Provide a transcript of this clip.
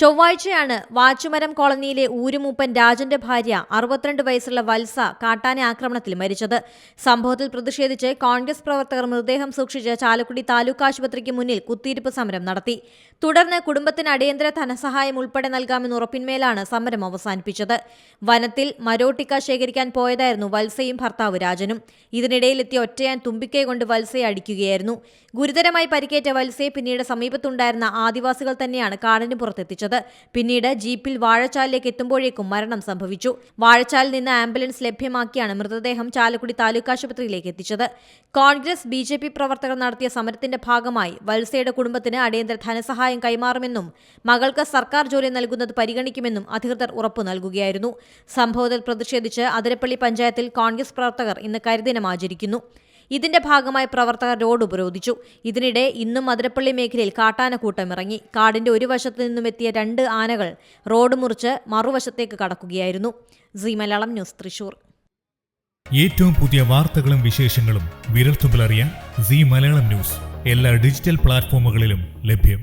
ചൊവ്വാഴ്ചയാണ് വാച്ചുമരം കോളനിയിലെ ഊരുമൂപ്പൻ രാജന്റെ ഭാര്യ അറുപത്തിരണ്ട് വയസ്സുള്ള വത്സ കാട്ടാന ആക്രമണത്തിൽ മരിച്ചത്. സംഭവത്തിൽ പ്രതിഷേധിച്ച് കോൺഗ്രസ് പ്രവർത്തകർ മൃതദേഹം സൂക്ഷിച്ച് ചാലക്കുടി താലൂക്ക് ആശുപത്രിക്ക് മുന്നിൽ കുത്തിയിരിപ്പ് സമരം നടത്തി. തുടർന്ന് കുടുംബത്തിന് അടിയന്തര ധനസഹായം ഉൾപ്പെടെ നൽകാമെന്ന് ഉറപ്പിന്മേലാണ് സമരം അവസാനിപ്പിച്ചത്. വനത്തിൽ മരോട്ടിക്ക ശേഖരിക്കാൻ പോയതായിരുന്നു വത്സയും ഭർത്താവ് രാജനും. ഇതിനിടയിലെത്തിയ ഒറ്റയാൻ തുമ്പിക്കൈ കൊണ്ട് വത്സയെ അടിക്കുകയായിരുന്നു. ഗുരുതരമായി പരിക്കേറ്റ വത്സയെ പിന്നീട് സമീപത്തുണ്ടായിരുന്ന ആദിവാസികൾ തന്നെയാണ് കാടിന് പുറത്തെത്തിച്ചത്. പിന്നീട് ജീപ്പിൽ വാഴച്ചാലിലേക്ക് എത്തുമ്പോഴേക്കും മരണം സംഭവിച്ചു. വാഴച്ചാലിൽ നിന്ന് ആംബുലൻസ് ലഭ്യമാക്കിയാണ് മൃതദേഹം ചാലക്കുടി താലൂക്ക് ആശുപത്രിയിലേക്ക് എത്തിച്ചത്. കോൺഗ്രസ് ബി ജെ പി പ്രവർത്തകർ നടത്തിയ സമരത്തിന്റെ ഭാഗമായി വത്സയുടെ കുടുംബത്തിന് അടിയന്തര ധനസഹായം കൈമാറുമെന്നും മകൾക്ക് സർക്കാർ ജോലി നൽകുന്നത് പരിഗണിക്കുമെന്നും അധികൃതർ ഉറപ്പു നൽകുകയായിരുന്നു. സംഭവത്തിൽ പ്രതിഷേധിച്ച് അതിരപ്പള്ളി പഞ്ചായത്തിൽ കോൺഗ്രസ് പ്രവർത്തകർ ഇന്ന് കരിദിനം ആചരിക്കുന്നു. ഇതിന്റെ ഭാഗമായി പ്രവർത്തകർ റോഡ് ഉപരോധിച്ചു. ഇതിനിടെ ഇന്നും മധുരപ്പള്ളി മേഖലയിൽ കാട്ടാനക്കൂട്ടം ഇറങ്ങി. കാടിന്റെ ഒരു വശത്തു നിന്നും എത്തിയ രണ്ട് ആനകൾ റോഡ് മുറിച്ച് മറുവശത്തേക്ക് കടക്കുകയായിരുന്നു. മലയാളം ന്യൂസ് തൃശൂർ. ഏറ്റവും പുതിയ വാർത്തകളും വിശേഷങ്ങളും വിരൽത്തുമ്പിലറിയാൻ സി മലയാളം ന്യൂസ് എല്ലാ ഡിജിറ്റൽ പ്ലാറ്റ്ഫോമുകളിലും ലഭ്യം.